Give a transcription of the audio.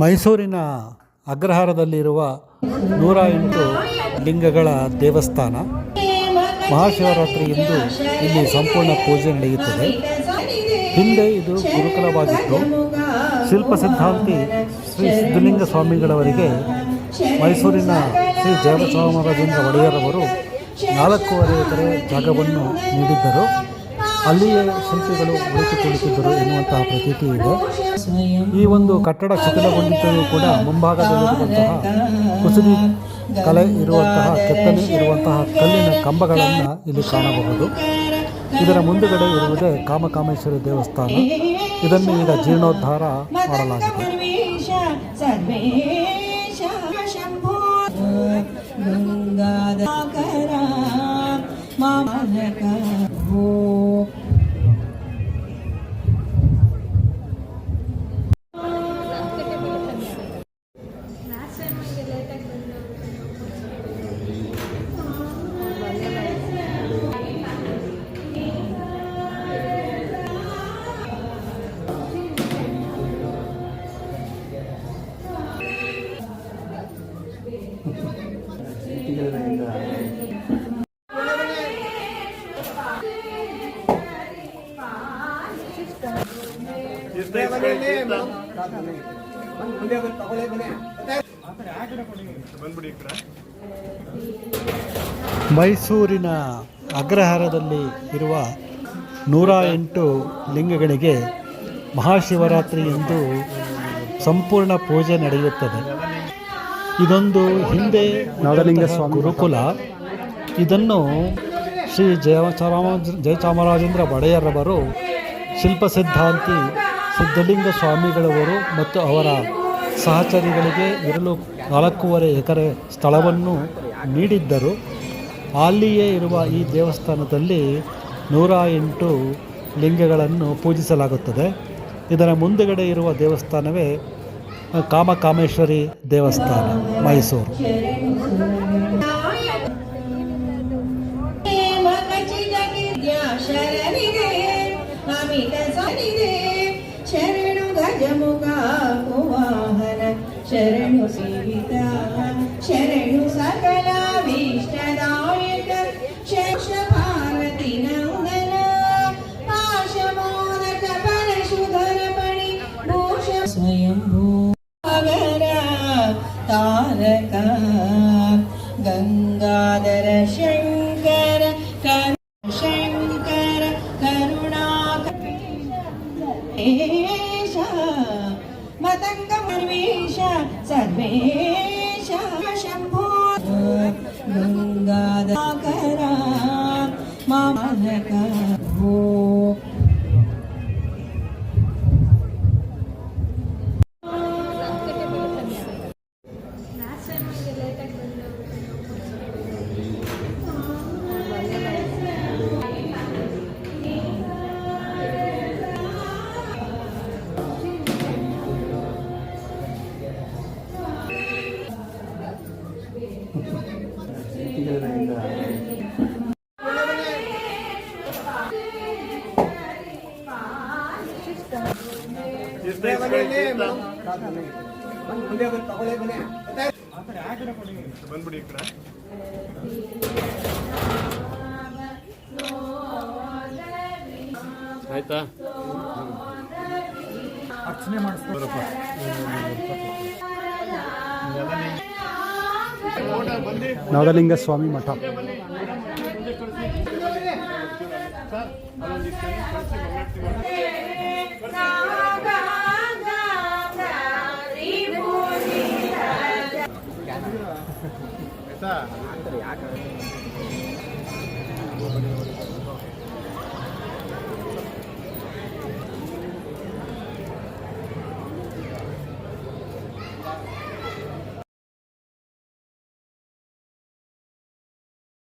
ಮೈಸೂರಿನ ಅಗ್ರಹಾರದಲ್ಲಿರುವ ನೂರ ಎಂಟು ಲಿಂಗಗಳ ದೇವಸ್ಥಾನ. ಮಹಾಶಿವರಾತ್ರಿ ಎಂದು ಇಲ್ಲಿ ಸಂಪೂರ್ಣ ಪೂಜೆ ನಡೆಯುತ್ತದೆ. ಹಿಂದೆ ಇದು ಗುರುಕುಲವಾಗಿತ್ತು. ಶಿಲ್ಪ ಸಿದ್ಧಾಂತಿ ಶ್ರೀ ಸಿದ್ಧಲಿಂಗ ಸ್ವಾಮಿಗಳವರಿಗೆ ಮೈಸೂರಿನ ಶ್ರೀ ಜಯಚಾಮರಾಜೇಂದ್ರ ಒಡೆಯರವರು ನಾಲ್ಕೂವರೆ ಎಕರೆ ಜಾಗವನ್ನು ನೀಡಿದ್ದರು. ಅಲ್ಲಿಯೇ ಶಿಲ್ಪಿಗಳು ಉಳಿಸಿಕೊಳ್ಳುತ್ತಿದ್ದರು ಎನ್ನುವಂತಹ ಪ್ರತೀತಿ ಇದೆ. ಈ ಒಂದು ಕಟ್ಟಡ ಶಿಥಿಲಗೊಂಡಿದ್ದರೂ ಕೂಡ ಮುಂಭಾಗದಲ್ಲಿರುವಂತಹ ಕುಸಿದಿ ಕಲೆ ಇರುವಂತಹ, ಕೆತ್ತನೆ ಇರುವಂತಹ ಕಲ್ಲಿನ ಕಂಬಗಳನ್ನು ಇಲ್ಲಿ ಕಾಣಬಹುದು. ಇದರ ಮುಂದುಗಡೆ ಇರುವುದೇ ಕಾಮಕಾಮೇಶ್ವರಿ ದೇವಸ್ಥಾನ. ಇದನ್ನು ಈಗ ಜೀರ್ಣೋದ್ಧಾರ ಮಾಡಲಾಗಿದೆ. ಗಂಗಾಧರ ಮೈಸೂರಿನ ಅಗ್ರಹಾರದಲ್ಲಿ ಇರುವ ನೂರ ಎಂಟು ಲಿಂಗಗಳಿಗೆ ಮಹಾಶಿವರಾತ್ರಿ ಎಂದು ಸಂಪೂರ್ಣ ಪೂಜೆ ನಡೆಯುತ್ತದೆ. ಇದೊಂದು ಹಿಂದೆ ನಾಡಲಿಂಗ ಸ್ವಾಮಿ. ಗುರುಕುಲ. ಇದನ್ನು ಶ್ರೀ ಜಯಚಾಮರಾಜ ಜಯಚಾಮರಾಜೇಂದ್ರ ಒಡೆಯರವರು ಶಿಲ್ಪ ಸಿದ್ಧಾಂತಿ ಸಿದ್ಧಲಿಂಗ ಸ್ವಾಮಿಗಳವರು ಮತ್ತು ಅವರ ಸಹಚರಿಗಳಿಗೆ ಇರಲು ನಾಲ್ಕೂವರೆ ಎಕರೆ ಸ್ಥಳವನ್ನು ನೀಡಿದ್ದರು. ಅಲ್ಲಿಯೇ ಇರುವ ಈ ದೇವಸ್ಥಾನದಲ್ಲಿ ನೂರ ಎಂಟು ಲಿಂಗಗಳನ್ನು ಪೂಜಿಸಲಾಗುತ್ತದೆ. ಇದರ ಮುಂದುಗಡೆ ಇರುವ ದೇವಸ್ಥಾನವೇ ಕಾಮಕಾಮೇಶ್ವರಿ ದೇವಸ್ಥಾನ ಮೈಸೂರು ಶರಣಿದೆ ಅಮಿತ ಸನಿದೆ ಶರಣು ಗಜಮುಖ ವಾಹನ ಶರಣು ಸೇವಿತ ಶರಣು ಸಕಲ ಭೀಷ್ಟದಾಯಕ ಶೇಷ ಪಾರ್ವತಿ ನಂದನ ಪಾಶಮೋದಕ ಪರಶುಧರ ಪಣಿ ಭೂಷ ಸ್ವಯಂಭೂ ಸಾಗರ तारक गङ्गाधर शङ्कर शङ्कर करुणाकवेश मतङ्गमन्वेष सर्वेश शम्भो गङ्गाधरा मम ಬಂದ್ಬಿಡಿ ಈ ಕಡೆ ಆಯ್ತಾ? ಅರ್ಚನೆ ಮಾಡಿಸ್ತಾರಪ್ಪ ನಾಡಲಿಂಗ ಸ್ವಾಮಿ ಮಠ. ಆಯ್ತಾ?